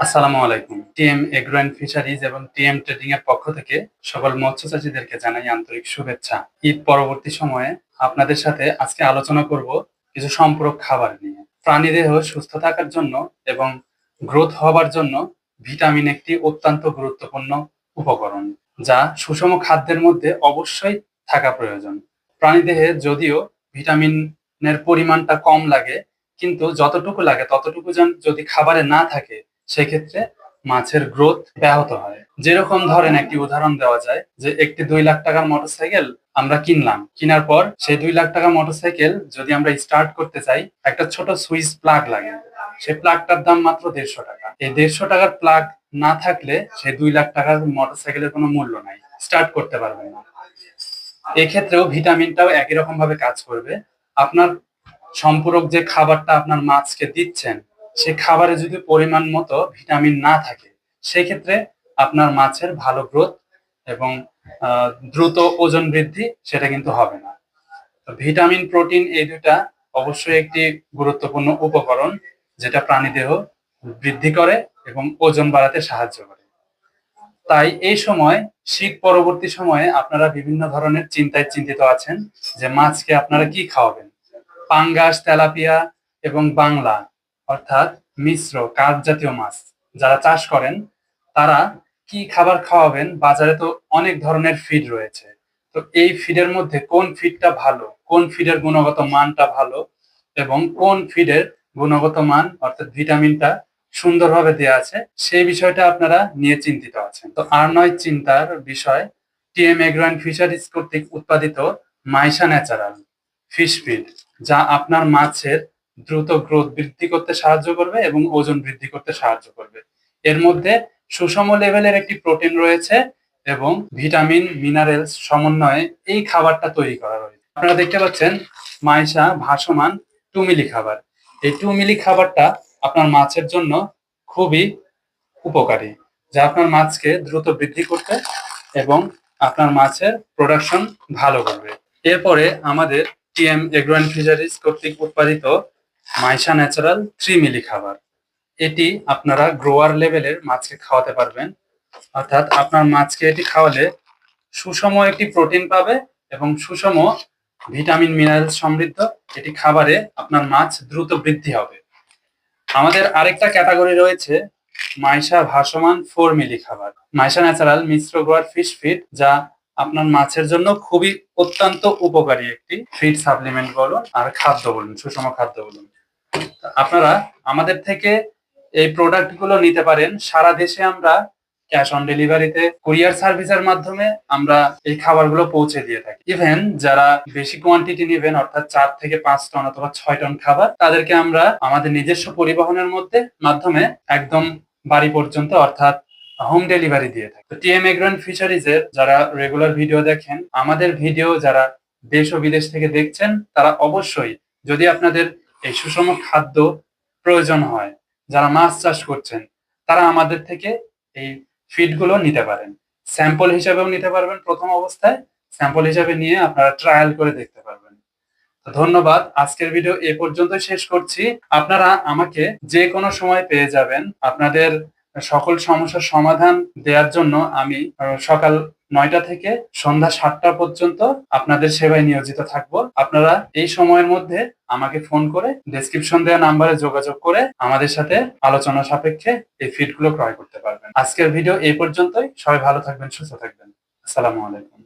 আসসালামু আলাইকুম। TM agro and fisheries এবং টিএম ট্রেডিং এর পক্ষ থেকে সকল মৎস্য চাষীদেরকে জানাই আন্তরিক শুভেচ্ছা। ঈদ পরবর্তী সময়ে আপনাদের সাথে আজকে আলোচনা করব কিছু সম্পূরক খাবার নিয়ে। প্রাণীদেহ সুস্থ থাকার জন্য এবং গ্রোথ হবার জন্য ভিটামিন একটি অত্যন্ত গুরুত্বপূর্ণ উপকরণ, যা সুষম খাদ্যের মধ্যে অবশ্যই থাকা প্রয়োজন। প্রাণীদেহে যদিও ভিটামিনের পরিমাণটা কম লাগে, কিন্তু যতটুকু লাগে ততটুকু যেন- যদি খাবারে না থাকে সেক্ষেত্রে মাছের গ্রোথ ব্যাহত হয়। যেরকম ধরেন একটি উদাহরণ দেওয়া যায় যে একটি দুই লাখ টাকার মোটরসাইকেল আমরা কিনলাম। কেনার পর সেই দুই লাখ টাকার মোটরসাইকেল যদি আমরা স্টার্ট করতে চাই, একটা ছোট সুইচ প্লাগ লাগে। সেই প্লাগটার দাম মাত্র দেড়শো টাকা। এই দেড়শো টাকার প্লাগ না থাকলে সেই দুই লাখ টাকার মোটরসাইকেলের কোনো মূল্য নাই। স্টার্ট করতে পারবেন না। এক্ষেত্রেও ভিটামিনটাও একই রকম ভাবে কাজ করবে। আপনার সম্পূরক যে খাবারটা আপনার মাছকে দিচ্ছেন সেই খাবারে যদি পরিমাণ মতো ভিটামিন না থাকে, সেক্ষেত্রে আপনার মাছের ভালো গ্রোথ এবং দ্রুত ওজন বৃদ্ধি সেটা কিন্তু হবে না। ভিটামিন, প্রোটিন এই দুটা অবশ্যই একটি গুরুত্বপূর্ণ উপকরণ যেটা প্রাণীদেহ বৃদ্ধি করে এবং ওজন বাড়াতে সাহায্য করে। তাই এই সময়, শীত পরবর্তী সময়ে আপনারা বিভিন্ন ধরনের চিন্তায় চিন্তিত আছেন যে মাছকে আপনারা কি খাওয়াবেন? পাঙ্গাস, তেলাপিয়া এবং বাংলা অর্থাৎ মিশ্র কার্প জাতীয় মাছ। যারা চাষ করেন, তারা কি খাবার খাওয়াবেন? বাজারে তো অনেক ধরনের ফিড রয়েছে। তো এই ফিডের মধ্যে কোন ফিডটা ভালো? কোন ফিডের গুণগত মানটা ভালো? এবং কোন ফিডের গুণগত মান, অর্থাৎ ভিটামিনটা সুন্দরভাবে দেওয়া আছে? সেই বিষয়টা আপনারা নিয়ে চিন্তিত আছেন। তো আর নয় চিন্তার বিষয়, টিএম এগ্রো অ্যান্ড ফিশারিজ কর্তৃক উৎপাদিত মাইশা ন্যাচারাল ফিশ ফিড, যা আপনার মাছের দ্রুত গ্রোথ বৃদ্ধি করতে সাহায্য করবে এবং ওজন বৃদ্ধি করতে সাহায্য করবে। এর মধ্যে সুষম লেভেলের একটি প্রোটিন রয়েছে এবং ভিটামিন, মিনারেলস সমন্বয়ে এই খাবারটা তৈরি করা রয়েছে আপনারা দেখতে পাচ্ছেন মাইশা ভাসমান টু মিলি খাবার। এই টু মিলি খাবারটা আপনার মাছের জন্য খুবই উপকারী, যা আপনার মাছকে দ্রুত বৃদ্ধি করতে এবং আপনার মাছের প্রোডাকশন ভালো করবে। এরপরে আমাদের টিএম এগ্রো ফিশারিজ কর্তৃক উৎপাদিত মাইশা ন্যাচারাল থ্রি মিলি খাবার। এটি আপনারা গ্রোয়ার লেভেলের মাছকে খাওয়াতে পারবেন। অর্থাৎ আপনার মাছকে এটি খাওয়ালে সুষম একটি প্রোটিন পাবে এবং সুষম ভিটামিন মিনারেল সমৃদ্ধ এটি খাবারে আপনার মাছ দ্রুত বৃদ্ধি হবে। আমাদের আরেকটা ক্যাটাগরি রয়েছে মাইশা ভাসমান ফোর মিলি খাবার। মাইশা ন্যাচারাল মিশ্র গ্রোয়ার ফিশ ফিড যা আপনার মাছের জন্য খুবই অত্যন্ত উপকারী একটি ফিড সাপ্লিমেন্ট বলুন আর খাদ্য বলুন, সুষম খাদ্য বলুন। আপনারা আমাদের থেকে এই প্রোডাক্টগুলো নিতে পারেন। সারা দেশে আমরা ক্যাশ অন ডেলিভারিতে কুরিয়ার সার্ভিসের মাধ্যমে আমরা এই খাবারগুলো পৌঁছে দিয়ে থাকি। ইভেন যারা বেশি কোয়ান্টিটি নেবেন, অর্থাৎ চার থেকে পাঁচ টন অথবা ছয় টন খাবার, তাদেরকে আমরা আমাদের নিজস্ব পরিবহনের মধ্যে, মাধ্যমে একদম বাড়ি পর্যন্ত, অর্থাৎ হোম ডেলিভারি দিয়ে থাকি। তো টিএম এগ্রন ফিশারিজের যারা রেগুলার ভিডিও দেখেন, আমাদের ভিডিও যারা দেশ ও বিদেশ থেকে দেখছেন, তারা অবশ্যই যদি আপনাদের এই সুষম খাদ্য প্রয়োজন হয় যারা মাছ চাষ করছেন। তারা আমাদের থেকে এই ফিডগুলো নিতে পারেন। স্যাম্পল হিসাবেও নিতে পারবেন প্রথম অবস্থায়। স্যাম্পল হিসাবে নিয়ে আপনারা ট্রায়াল করে দেখতে পারবেন। ধন্যবাদ, আজকের ভিডিও এ পর্যন্ত শেষ করছি। আপনারা আমাকে যে কোনো সময় পেয়ে যাবেন। আপনাদের সকল সমস্যার সমাধান দেওয়ার জন্য আমি সকাল নয়টা থেকে সন্ধ্যা সাতটা পর্যন্ত আপনাদের সেবায় নিয়োজিত থাকব। আপনারা এই সময়ের মধ্যে আমাকে ফোন করে ডেসক্রিপশন দেওয়া নাম্বারে যোগাযোগ করে আমাদের সাথে আলোচনা সাপেক্ষে এই ফিডগুলো ক্রয় করতে পারবেন। আজকের ভিডিও এই পর্যন্তই। সবাই ভালো থাকবেন, সুস্থ থাকবেন। আসসালামু আলাইকুম।